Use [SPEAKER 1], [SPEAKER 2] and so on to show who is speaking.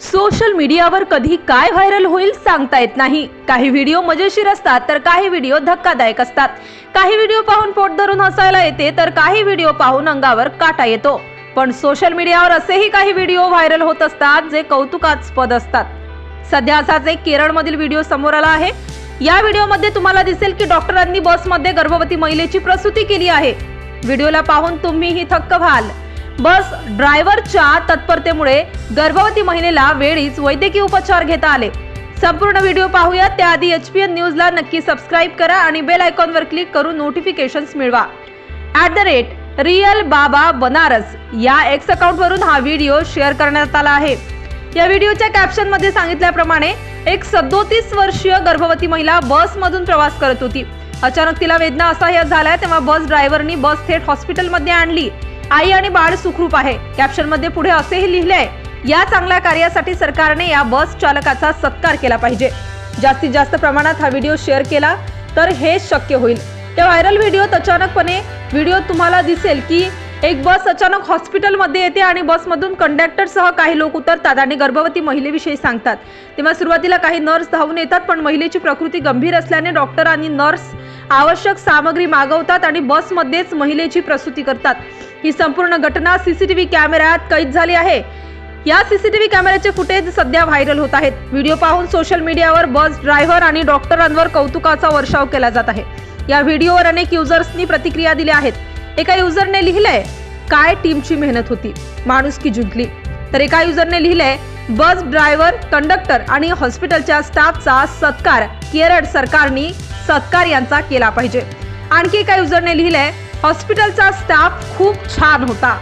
[SPEAKER 1] Social मीडियावर कधी काय व्हायरल होईल सांगता येत नाही. काही व्हिडिओ मजेशीर असतात तर काही व्हिडिओ धक्कादायक असतात. काही व्हिडिओ पाहून पोट धरून हसायला येते तर काही व्हिडिओ पाहून अंगावर काटा येतो. पण सोशल मीडियावर असेही काही व्हिडिओ व्हायरल होत असतात जे कौतुकास्पद असतात. सध्या असाच एक केरळमधील व्हिडिओ समोर आला आहे. या व्हिडिओमध्ये तुम्हाला दिसेल की डॉक्टरांनी बसमध्ये गर्भवती महिलेची प्रसूती केली आहे. व्हिडिओला पाहून तुम्हीही थक्क व्हाल. बस ड्रायव्हरच्या तत्परतेमुळे गर्भवती महिलेला वेळीच वैद्यकीय उपचार घेता आले. संपूर्ण व्हिडिओ पाहूया. त्याआधी एच पी एन न्यूजला नक्की सबस्क्राईब करा आणि बेल आयकॉनवर क्लिक करून नोटिफिकेशन्स मिळवा. ॲट द रेट रिअल बाबा बनारस या एक्स अकाउंटवरून हा व्हिडिओ शेअर करण्यात आला आहे. या व्हिडिओच्या कॅप्शनमध्ये सांगितल्याप्रमाणे एक सदोतीस वर्षीय गर्भवती महिला बसमधून प्रवास करत होती. अचानक तिला वेदना असह्य झाल्या तेव्हा बस ड्रायव्हरनी बस थेट हॉस्पिटलमध्ये आणली. आई आणि बाळ सुखरूप आहे. कॅप्शनमध्ये पुढे असेही लिहिले आहे या चांगल्या कार्यासाठी सरकारने या बस चालकाचा सत्कार केला पाहिजे. जास्तीत जास्त प्रमाणात हा व्हिडिओ शेअर केला तर हे शक्य होईल. त्या व्हायरल व्हिडिओत अचानकपणे व्हिडिओ तुम्हाला दिसेल की एक बस अचानक हॉस्पिटलमध्ये येते आणि बसमधून कंडक्टरसह काही लोक उतरतात आणि गर्भवती महिलेविषयी सांगतात. तेव्हा सुरुवातीला काही नर्स धावून येतात पण महिलेची प्रकृती गंभीर असल्याने डॉक्टर आणि नर्स आवश्यक सामग्री मागवतात आणि बसमध्येच महिलेची प्रसूती करतात. ही संपूर्ण घटना सीसीटीव्ही कॅमेऱ्यात कैद झाली आहे. या सीसीटीव्ही कॅमेऱ्याचे फुटेज सध्या व्हायरल होत आहेत. व्हिडिओ पाहून सोशल मीडियावर बस ड्रायव्हर आणि डॉक्टरांवर कौतुकाचा वर्षाव केला जात आहे. या व्हिडिओवर अनेक युजर्सनी प्रतिक्रिया दिल्या आहेत. एका युजरने लिहिलंय काय टीमची मेहनत होती? माणूस की जिंकली तर एका युजरने लिहिलंय बस ड्रायव्हर कंडक्टर आणि हॉस्पिटलच्या स्टाफचा सत्कार केरळ सरकारने सत्कार यांचा केला पाहिजे. आणखी एका युजरने लिहिलंय हॉस्पिटलचा स्टाफ खूप छान होता.